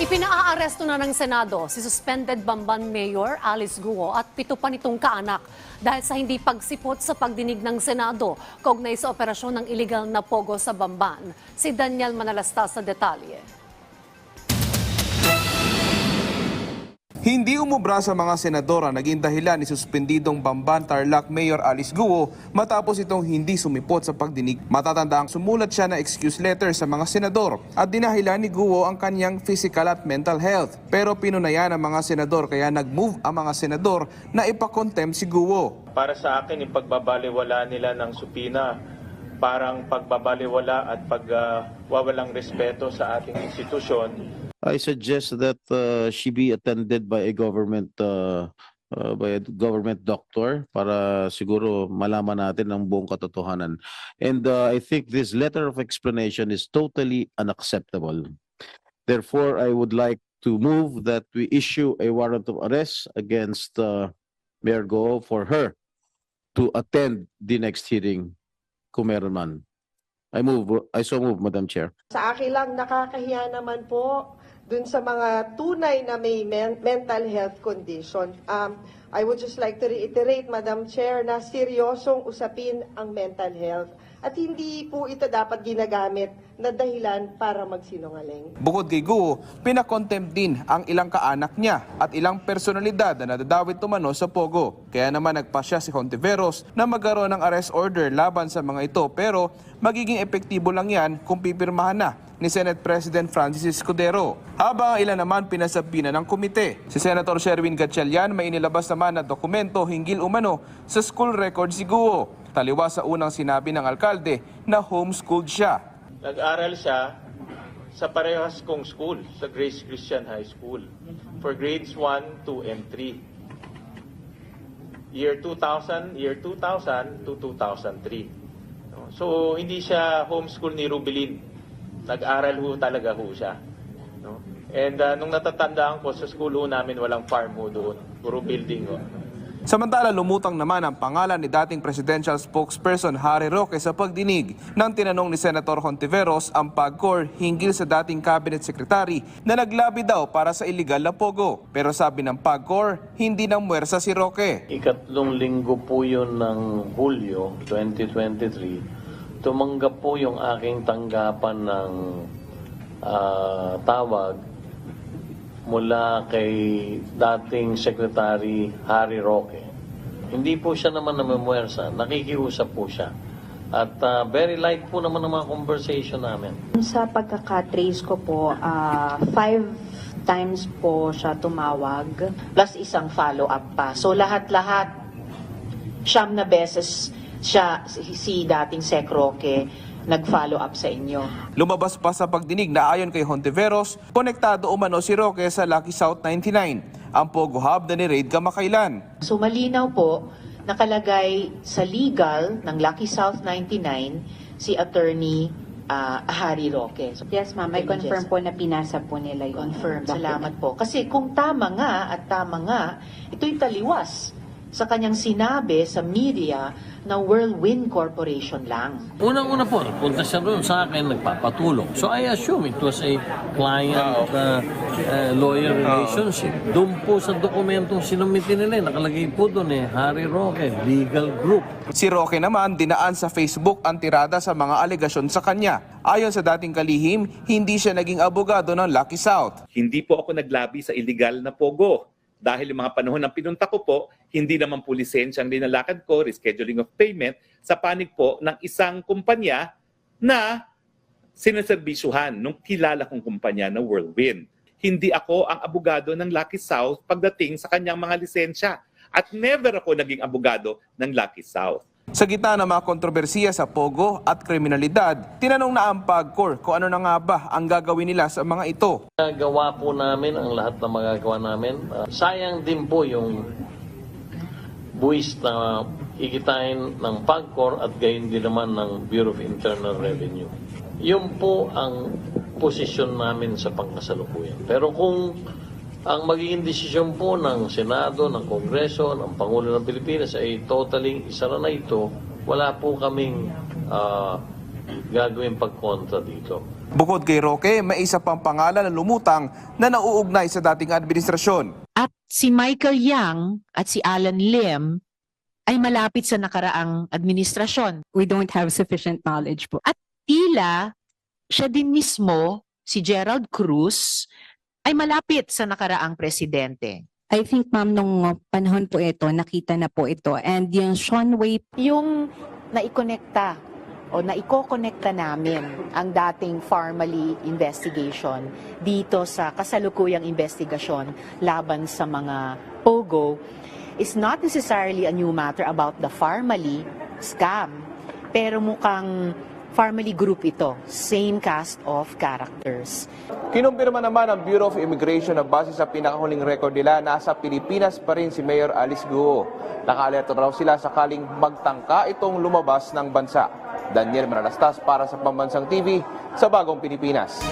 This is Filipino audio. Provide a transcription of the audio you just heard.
Ipinaaaresto na ng Senado si suspended Bamban Mayor Alice Guo at pito pa nitong kaanak dahil sa hindi pagsipot sa pagdinig ng Senado kaugnay sa operasyon ng illegal na pogo sa Bamban. Si Daniel Manalastas sa detalye. Hindi umubra sa mga senadora naging dahilan ni suspendidong Bamban Tarlac Mayor Alice Guo matapos itong hindi sumipot sa pagdinig. Matatanda ang sumulat siya na excuse letter sa mga senador at dinahilan ni Guo ang kanyang physical at mental health. Pero pinunayan ng mga senador kaya nag-move ang mga senador na ipakontempt si Guo. Para sa akin, yung pagbabaliwala nila ng supina, parang pagbabaliwala at pagwawalang respeto sa ating institusyon. I suggest that uh, she be attended by a government uh, uh, by a government doctor para siguro malaman natin ang buong katotohanan. And uh, I think this letter of explanation is totally unacceptable. Therefore, I would like to move that we issue a warrant of arrest against uh, Mayor Go for her to attend the next hearing kung meron man. I move, I so move, Madam Chair. Sa akin lang, nakakahiya naman po dun sa mga tunay na may men- mental health condition. Um, I would just like to reiterate, Madam Chair, na seryosong usapin ang mental health at hindi po ito dapat ginagamit na dahilan para magsinungaling. Bukod kay Guo, pinakontempt din ang ilang kaanak niya at ilang personalidad na nadadawit tumano sa Pogo. Kaya naman nagpasya si Hontiveros na magkaroon ng arrest order laban sa mga ito pero magiging epektibo lang yan kung pipirmahan na ni Senate President Francis Escudero. Habang ang ilan naman pinasabina ng komite. Si Senator Sherwin Gatchalian may inilabas naman na dokumento hinggil umano sa school record si Guo. Taliwa sa unang sinabi ng alkalde na homeschooled siya. Nag-aral siya sa parehas kong school, sa Grace Christian High School, for grades 1, 2, and 3. Year 2000, year 2000 to 2003. No? So, hindi siya homeschool ni Rubilin. Nag-aral ho talaga ho siya. No? And uh, nung natatandaan ko, sa school ho namin walang farm ho doon. Puro building ho. Samantala, lumutang naman ang pangalan ni dating presidential spokesperson Harry Roque sa pagdinig nang tinanong ni Senator Hontiveros ang PAGCOR hinggil sa dating cabinet secretary na naglabi daw para sa illegal na pogo. Pero sabi ng PAGCOR, hindi nang muwersa si Roque. Ikatlong linggo po yun ng Hulyo 2023, tumanggap po yung aking tanggapan ng ah, tawag mula kay dating Secretary Harry Roque. Hindi po siya naman namumuwersa, nakikiusap po siya. At ah, very light po naman ang mga conversation namin. Sa pagkakatrace ko po, ah, five times po siya tumawag, plus isang follow-up pa. So lahat-lahat, siyam na beses siya, si, si dating Sec Roque, nag-follow up sa inyo. Lumabas pa sa pagdinig na ayon kay Hontiveros, konektado umano si Roque sa Lucky South 99, ang Pogo Hub na ni-raid kamakailan. So malinaw po, nakalagay sa legal ng Lucky South 99 si attorney ah, Harry Roque. So, Yes, ma'am. I confirm po na pinasa po nila yung Confirm. document. Salamat po. Kasi kung tama nga at tama nga, ito'y taliwas sa kanyang sinabi sa media na Whirlwind Corporation lang. Unang-una po, punta siya doon sa akin, nagpapatulong. So I assume it was a client-lawyer relationship. Doon po sa dokumentong sinumitin nila, nakalagay po doon eh, Harry Roque, legal group. Si Roque naman dinaan sa Facebook ang tirada sa mga alegasyon sa kanya. Ayon sa dating kalihim, hindi siya naging abogado ng Lucky South. hindi po ako naglabi sa illegal na pogo. Dahil yung mga panahon ng pinunta ko po, hindi naman po lisensyang linalakad ko, rescheduling of payment, sa panig po ng isang kumpanya na sinaserbisyuhan nung kilala kong kumpanya na Whirlwind. Hindi ako ang abogado ng Lucky South pagdating sa kanyang mga lisensya. At never ako naging abogado ng Lucky South. Sa gitna ng mga kontrobersiya sa Pogo at kriminalidad, tinanong na ang PAGCOR kung ano na nga ba ang gagawin nila sa mga ito. Gawa po namin ang lahat ng magagawa namin. Ah, sayang din po yung buwis na ikitain ng PAGCOR at gayon din naman ng Bureau of Internal Revenue. Yun po ang posisyon namin sa pangkasalukuyan. Pero kung ang magiging desisyon po ng Senado, ng Kongreso, ng Pangulo ng Pilipinas ay totally isara na ito, wala po kaming ah, gagawin pagkontra dito. Bukod kay Roque, may isa pang pangalan na lumutang na nauugnay sa dating administrasyon. At si Michael Yang at si Alan Lim ay malapit sa nakaraang administrasyon. We don't have sufficient knowledge po. At tila siya din mismo, si Gerald Cruz, ay malapit sa nakaraang presidente. I think ma'am nung panahon po ito, nakita na po ito. And yung Sean Way Yung naikonekta o naiko-connecta namin ang dating formally investigation dito sa kasalukuyang investigasyon laban sa mga POGO is not necessarily a new matter about the formally scam. Pero mukhang formally group ito. Same cast of characters. Kinumpirma naman ng Bureau of Immigration na base sa pinakahuling record nila, nasa Pilipinas pa rin si Mayor Alice Guo. Nakaalerto raw sila sakaling magtangka itong lumabas ng bansa. Daniel Manalastas para sa Pambansang TV sa Bagong Pilipinas.